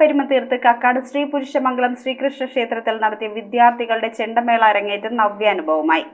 തിരുവനന്തപുരത്ത് കക്കാട് ശ്രീ പുരുഷമംഗലം ശ്രീകൃഷ്ണ ക്ഷേത്രത്തിൽ നടത്തിയ വിദ്യാർത്ഥികളുടെ ചെണ്ടമേള അരങ്ങേറ്റം നവ്യാനുഭവമായി.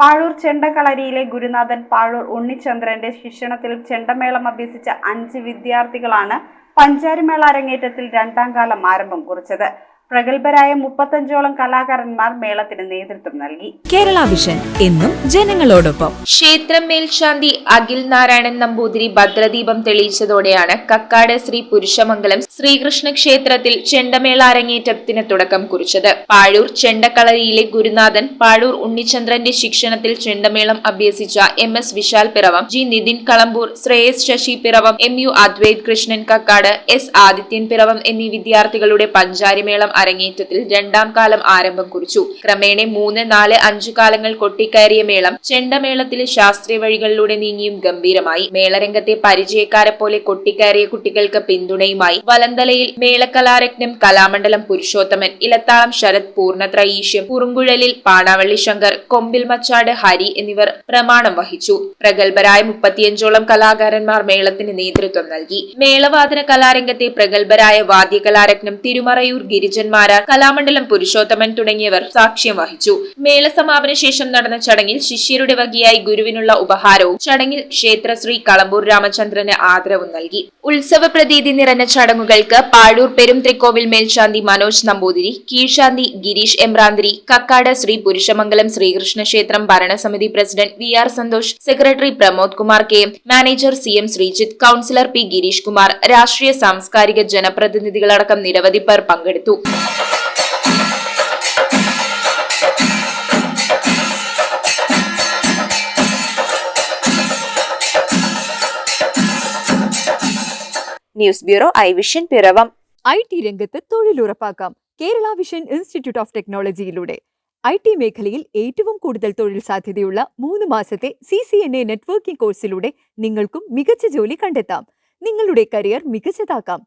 പാഴൂർ ചെണ്ടകളരിയിലെ ഗുരുനാഥൻ പാഴൂർ ഉണ്ണിചന്ദ്രന്റെ ശിക്ഷണത്തിൽ ചെണ്ടമേളം അഭ്യസിച്ച അഞ്ച് വിദ്യാർത്ഥികളാണ് പഞ്ചാരിമേള അരങ്ങേറ്റത്തിൽ രണ്ടാം കാലം ആരംഭം കുറിച്ചത്. പ്രഗത്ഭരായ മുപ്പത്തഞ്ചോളം കലാകാരന്മാർ മേളത്തിന് നേതൃത്വം നൽകി. കേരള വിഷൻ എന്നും ജനങ്ങളോടൊപ്പം. ക്ഷേത്രം മേൽശാന്തി അഖിൽ നാരായണൻ നമ്പൂതിരി ഭദ്രദീപം തെളിയിച്ചതോടെയാണ് കക്കാട് ശ്രീ പുരുഷമംഗലം ശ്രീകൃഷ്ണ ക്ഷേത്രത്തിൽ ചെണ്ടമേള അരങ്ങേറ്റത്തിന് തുടക്കം കുറിച്ചത്. പാഴൂർ ചെണ്ടക്കളരിയിലെ ഗുരുനാഥൻ പാഴൂർ ഉണ്ണിചന്ദ്രന്റെ ശിക്ഷണത്തിൽ ചെണ്ടമേളം അഭ്യസിച്ച M S Vishal Piravom G Nithin Kalampur Shreyas Sasi Piravom M U Adwaith Krishnan Kakkad S Adithyan Piravom എന്നീ വിദ്യാർത്ഥികളുടെ പഞ്ചാരിമേളം അരങ്ങേറ്റത്തിൽ രണ്ടാം കാലം ആരംഭം കുറിച്ചു. ക്രമേണ മൂന്ന് നാല് അഞ്ചു കാലങ്ങൾ കൊട്ടിക്കയറിയ മേളം ചെണ്ടമേളത്തിലെ ശാസ്ത്രീയ വഴികളിലൂടെ നീങ്ങിയും ഗംഭീരമായി. മേളരംഗത്തെ പരിചയക്കാരെ പോലെ കൊട്ടിക്കയറിയ കുട്ടികൾക്ക് പിന്തുണയുമായി വലന്തലയിൽ മേളകലാരത്നം കലാമണ്ഡലം പുരുഷോത്തമൻ ഇലത്താളം ശരത് പൂർണത്രൈശ്യം കുറുങ്കുഴലിൽ പാണാവള്ളി ശങ്കർ കൊമ്പിൽ മച്ചാട് ഹരി എന്നിവർ പ്രമാണം വഹിച്ചു. പ്രഗത്ഭരായ മുപ്പത്തിയഞ്ചോളം കലാകാരന്മാർ മേളത്തിന് നേതൃത്വം നൽകി. മേളവാദന കലാരംഗത്തെ പ്രഗത്ഭരായ വാദ്യകലാരത്നം തിരുമറയൂർ ഗിരിജന്മാരാർ കലാമണ്ഡലം പുരുഷോത്തമൻ തുടങ്ങിയവർ സാക്ഷ്യം വഹിച്ചു. മേള സമാപന ശേഷം നടന്ന ചടങ്ങിൽ ശിഷ്യരുടെ വകയായി ഗുരുവിനുള്ള ഉപഹാരവും ചടങ്ങിൽ ക്ഷേത്രശ്രീ കളമ്പൂർ രാമചന്ദ്രന് ആദരവും നൽകി. ഉത്സവ പ്രതീതി നിറഞ്ഞ ചടങ്ങുകൾക്ക് പാഴൂർ പെരും തൃക്കോവിൽ മേൽശാന്തി മനോജ് നമ്പൂതിരി കീഴ്ശാന്തി ഗിരീഷ് എമ്രാന്തിരി കക്കാട് ശ്രീ പുരുഷമംഗലം ശ്രീകൃഷ്ണ ക്ഷേത്രം ഭരണസമിതി president V R Santhosh secretary Pramod Kumar K manager C M Sreejith councillor P Gireesh Kumar രാഷ്ട്രീയ സാംസ്കാരിക ജനപ്രതിനിധികളടക്കം നിരവധി പേർ പങ്കെടുത്തു. News bureau I vision Piravom. I T രംഗത്ത് തൊഴിലുറപ്പാക്കാം. കേരള വിഷൻ ഇൻസ്റ്റിറ്റ്യൂട്ട് ഓഫ് ടെക്നോളജിയിലൂടെ. ഐ ടി മേഖലയിൽ ഏറ്റവും കൂടുതൽ തൊഴിൽ സാധ്യതയുള്ള മൂന്ന് മാസത്തെ C C N A networking കോഴ്സിലൂടെ നിങ്ങൾക്കും മികച്ച ജോലി കണ്ടെത്താം. നിങ്ങളുടെ കരിയർ മികച്ചതാക്കാം.